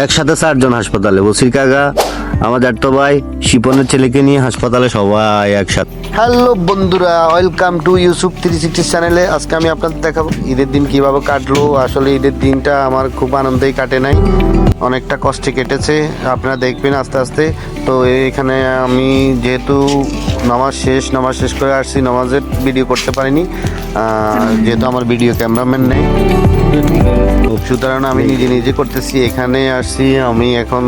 একসাথে চারজন হাসপাতালে। বসির কাকা আমার জ্যাঠতো ভাই শিপনের ছেলেকে নিয়ে হাসপাতালে সবাই একসাথে। হ্যালো বন্ধুরা, welcome to Yusuf three sixty চ্যানেলে। আজকে আমি আপনাদের দেখাবো ঈদের দিন কীভাবে কাটলো। আসলে ঈদের দিনটা আমার খুব আনন্দেই কাটে নাই। অনেকটা কষ্টে কেটেছে। আপনারা দেখবেন আস্তে আস্তে। তো এখানে আমি যেহেতু নামাজ শেষ নামাজ শেষ করে আসছি, নামাজের ভিডিও করতে পারিনি। যেহেতু আমার ভিডিও ক্যামেরাম্যান নেই। সুতরাং আমি নিজে নিজে করতেছি, এখানে আসছি, আমি এখন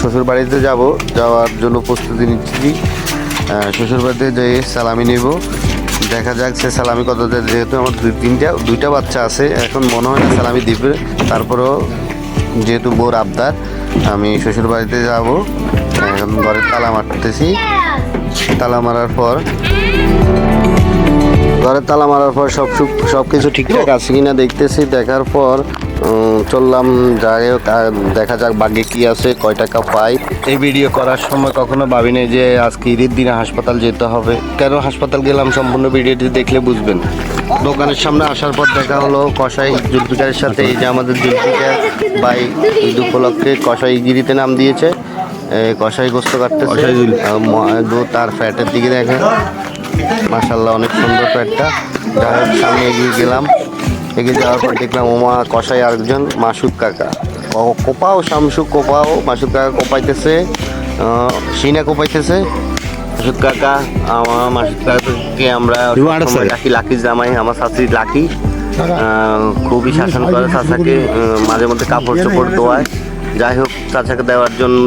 শ্বশুর বাড়িতে যাব, যাওয়ার জন্য প্রস্তুতি নিচ্ছি। শ্বশুর বাড়িতে যেয়ে সালামি নেব। দেখা যাক সে সালামি কত দেয়, যেহেতু আমার দুই, তিনটা, দুইটা বাচ্চা আছে, এখন মনে হয় না সালামি দিবে। তারপরেও যেহেতু বোর আবদার, আমি শ্বশুর বাড়িতে যাব। এখন ঘরে তালা মারতেছি। তালা মারার পর ঘরে তালা মারার পর সব সব কিছু ঠিকঠাক আছে কিনা দেখতেছি। দেখার পর চললাম যাই হোক আর দেখা যাক বাগে কি আছে কয় টাকা পাই। এই ভিডিও করার সময় কখনো ভাবিনি যে আজকে ঈদের দিনে হাসপাতাল যেতে হবে। কেন হাসপাতাল গেলাম সম্পূর্ণ ভিডিওটি দেখলে বুঝবেন। দোকানের সামনে আসার পর দেখা হলো কষাই জুলফিকারের সাথে এই যে আমাদের জুলফিকার ভাই ঈদ উপলক্ষে কষাই গিরিতে নাম দিয়েছে। কষাই গোস্ত কাটতে তার ফ্যাটের দিকে দেখেন। মাশাল্লাহ অনেক সুন্দর প্যাটটা যাই হোক সামনে এগিয়ে গেলাম। এগিয়ে যাওয়ার পর দেখলাম ওমা কষাই আরেকজন মাসুদ কাকা। কোপাও শামসু কোপাও মাসুদ কাকা কোপাইতেছে সিনা কোপাইতেছে। মাসুদ কাকা আমার মাসুদ কাকাকে আমরা রাখি ডাকি লাকি জামাই আমার শাশুড়ি লাকি। খুবই শাসন করে শাশাকে মাঝে মধ্যে কাপড় চোপড় ধোয়ায়। যাই হোক চাচাকে দেওয়ার জন্য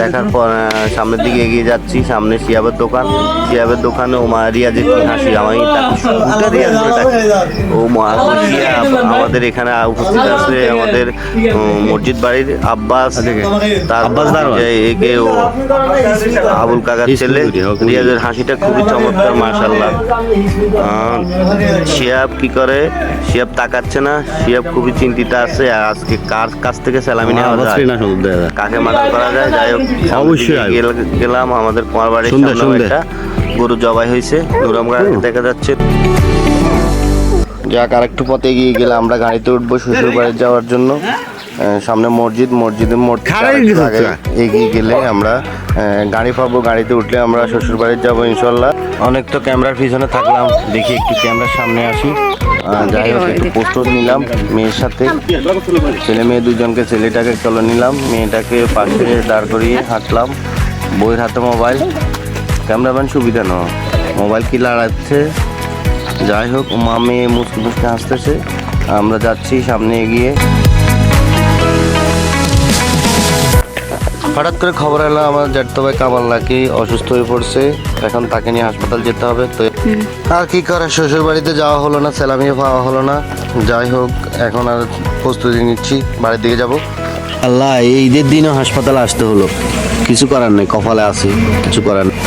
দেখার পর সামনের দিকে এগিয়ে যাচ্ছি। সামনে শিয়াবের দোকান। শিয়াবের দোকানে ও মা রিয়াজের কি হাসি আমি তাকে রিয়াজ ও মা আমাদের এখানে উপস্থিত আছে আমাদের মসজিদ বাড়ির আব্বাস তার আব্বাস একে ও আবুল কাকার ছেলে। রিয়াজের হাসিটা খুবই চমৎকার মাশাল্লাহ আহ, শিয়াব কি করে? শিয়াব তাকাচ্ছে না শিয়াব খুবই চিন্তিত আছে আজকে কার কাছ থেকে সালামি নেওয়া যায়? কাকে মার্ডার করা যায়? যাই হোক অবশ্যই গেলাম আমাদের কুমার বাড়ির একটা গরু জবাই হয়েছে। দেখা যাচ্ছে। যাক আর একটু পথে এগিয়ে গেলে আমরা গাড়িতে উঠবো শ্বশুর বাড়ি যাওয়ার জন্য। সামনে মসজিদ মসজিদের তো। এগিয়ে গেলে আমরা গাড়ি পাবো। গাড়িতে উঠলে আমরা শ্বশুর বাড়ি যাব ইনশাল্লাহ। অনেক তো ক্যামেরার পিছনে থাকলাম। দেখি একটু ক্যামেরার সামনে আসি। যাই হোক, একটু প্রস্তুত নিলাম মেয়ের সাথে। ছেলে মেয়ে দুজনকে, ছেলেটাকে চলে নিলাম। মেয়েটাকে পাশে দাঁড় করিয়ে হাঁটলাম। বইয়ের হাতে মোবাইল। ক্যামেরাম্যান সুবিধা নয়। মোবাইল কি লাড়াচ্ছে? যাই হোক, মা মেয়ে মুসকে মুসকে হাসতেছে। আমরা যাচ্ছি সামনে এগিয়ে। হঠাৎ করে খবর এলো আমার জ্যাঠতো ভাই কামাল নাকি অসুস্থ হয়ে পড়ছে এখন তাকে নিয়ে হাসপাতাল যেতে হবে। তো আর কি করার শ্বশুর বাড়িতে যাওয়া হলো না সেলামিও পাওয়া হলো না। যাই হোক এখন আর প্রস্তুতি নিচ্ছি বাড়ির দিকে যাব। আল্লাহ এই ঈদের দিনও হাসপাতালে আসতে হলো। কিছু করার নেই কপালে আছে কিছু করার নেই।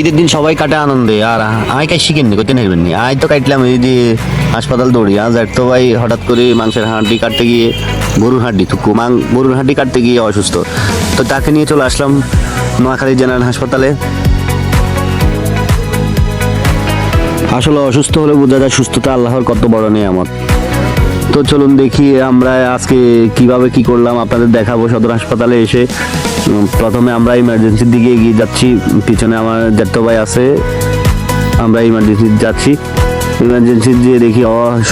ঈদের দিন সবাই কাটে আনন্দে, আর আয় কাই শিখেন নি করতে নেবেন নি আয় তো কাটলাম, এই যে হাসপাতাল দৌড়ি, আজ এক তো ভাই হঠাৎ করে মাংসের হাড্ডি কাটতে গিয়ে গরুর হাড্ডি তো মাং গরুর হাড্ডি কাটতে গিয়ে অসুস্থ। তো তাকে নিয়ে চলে আসলাম নোয়াখালী জেনারেল হাসপাতালে। আসলে অসুস্থ হলে বোঝা যায় সুস্থতা আল্লাহর কত বড় নিয়ামত। তো চলুন দেখি আমরা আজকে কীভাবে কি করলাম, আপনাদের দেখাবো সদর হাসপাতালে এসে। প্রথমে আমরা ইমার্জেন্সির দিকে এগিয়ে যাচ্ছি। পিছনে আমার জ্যাঠতো ভাই আছে, আমরা ইমার্জেন্সি যাচ্ছি। ইমার্জেন্সি দিয়ে দেখি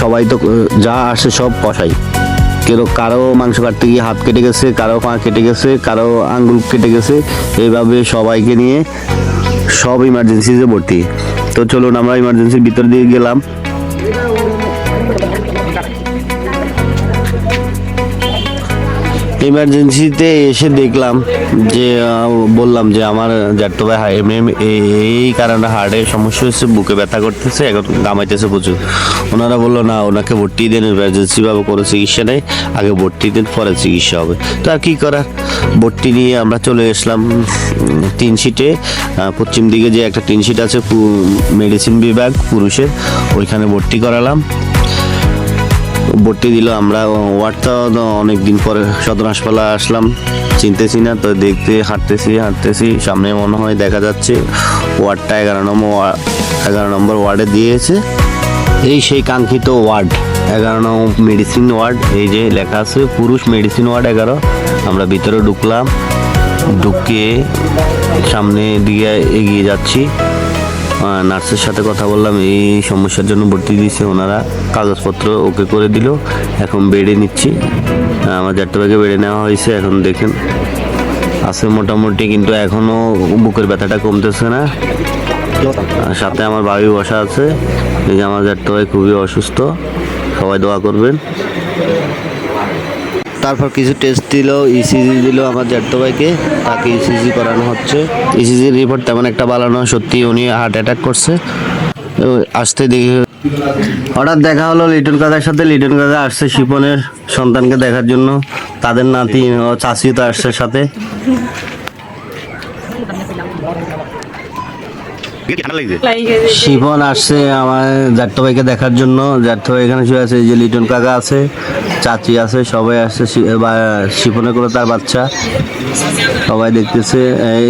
সবাই তো, যা আসে সব কষাই। কেউ কারও মাংস কাটতে গিয়ে হাত কেটে গেছে, কারও পা কেটে গেছে, কারও আঙ্গুল কেটে গেছে। এইভাবে সবাইকে নিয়ে সব ইমার্জেন্সিতে ভর্তি। তো চলুন, আমরা ইমার্জেন্সির ভিতর দিয়ে গেলাম। ইমার্জেন্সিতে এসে দেখলাম যে বললাম যে আমার জ্যাঠতো ভাই এমনি এমনি এই- কারণে হার্টের সমস্যা হচ্ছে বুকে ব্যথা করতেছে, এখন গামাইতেছে প্রচুর। ওনারা বলল, না, ওনাকে ভর্তি দেন ইমার্জেন্সি ভাবে কোনো চিকিৎসা নেই, আগে ভর্তি দেন, পরে চিকিৎসা হবে। তো আর কী করার ভর্তি নিয়ে আমরা চলে এসলাম তিন সিটে। পশ্চিম দিকে যে একটা তিন সিট আছে মেডিসিন বিভাগ, পুরুষের, ওইখানে ভর্তি করালাম। ভর্তি দিল, আমরা ওয়ার্ডটা অনেক দিন পরে সদর হাসপাতালে আসলাম। চিনতেছি না, তো দেখতে হাঁটতেছি হাঁটতেছি, সামনে মনে হয় দেখা যাচ্ছে ওয়ার্ডটা এগারো নম্বর এগারো নম্বর ওয়ার্ডে দিয়েছে। এই সেই কাঙ্ক্ষিত ওয়ার্ড, এগারো নম্বর মেডিসিন ওয়ার্ড, এই যে লেখা আছে, পুরুষ মেডিসিন ওয়ার্ড এগারো। আমরা ভিতরে ঢুকলাম, ঢুকে সামনে দিকে এগিয়ে যাচ্ছি। নার্সের সাথে কথা বললাম, এই সমস্যার জন্য ভর্তি দিয়েছে ওনারা। কাগজপত্র ওকে করে দিল, এখন বেডে নিচ্ছি। আমার চারটে বেডে নেওয়া হয়েছে, এখন দেখেন। আছে মোটামুটি, কিন্তু এখনও বুকের ব্যথাটা কমতেছে না। সাথে আমার বাবি বসা আছে, এই যে আমার ভাই খুবই অসুস্থ। সবাই দোয়া করবেন। তারপর কিছু টেস্ট দিল ইসিজি দিল আমার জ্যাঠতো ভাইকে, তাকে ইসিজি করানো হচ্ছে। ইসিজি রিপোর্ট তেমন একটা ভালো নয়, সত্যি উনি হার্ট অ্যাটাক করছে। আসতে দেখি। হঠাৎ দেখা হলো লিটন কাকার সাথে, লিটন কাকা আসছে শিপনের সন্তানকে দেখার জন্য। তাদের নাতি ও চাষিও তো আসছে সাথে। শিবন আসছে আমার জাট্টো ভাইকে দেখার জন্য। জাট্টো ভাই এখানে শুয়ে আছে যে লিটন কাকা আছে। চাচি আছে, সবাই আসছে শিপনে করে তার বাচ্চা। সবাই দেখতেছে।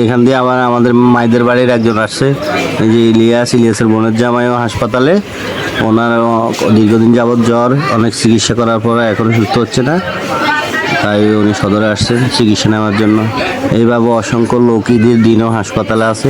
এখান দিয়ে আবার আমাদের মাইদের বাড়ির একজন আসছে। যে ইলিয়াস, ইলিয়াসের বোনের জামাইও হাসপাতালে। ওনার দীর্ঘদিন যাবৎ জ্বর, অনেক চিকিৎসা করার পর এখনও সুস্থ হচ্ছে না। তাই উনি সদরে আসছেন চিকিৎসা নেওয়ার জন্য। এইভাবে অসংখ্য লোক ঈদের দিনও হাসপাতালে আছে।